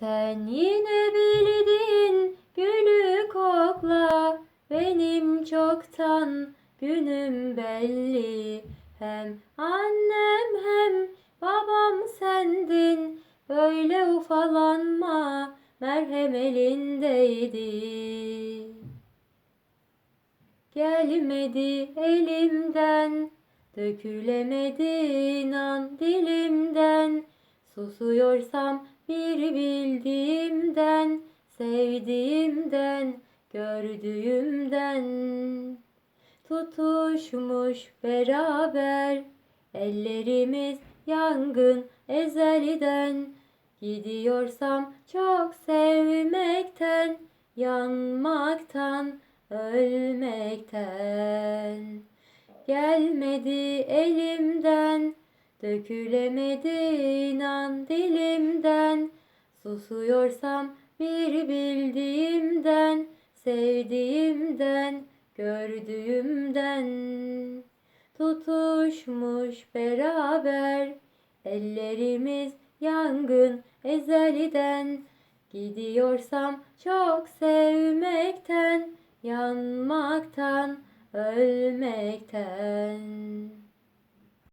Sen yine bildin gülü kokla. Benim çoktan günüm belli. Hem annem hem babam sendin. Böyle ufalanma merhem elindeydi. Gelmedi elimden dökülemedi inan dilimden susuyorsam bir bildiğimden sevdiğimden gördüğümden. Tutuşmuş beraber ellerimiz yangın ezelden. Gidiyorsam çok sevmekten yanmaktan ölmekten. Gelmedi elimden dökülemedi inan dilimden. Susuyorsam bir bildiğimden sevdiğimden gördüğümden. Tutuşmuş beraber ellerimiz yangın ezelden. Gidiyorsam çok sevmekten yanmaktan ölmekten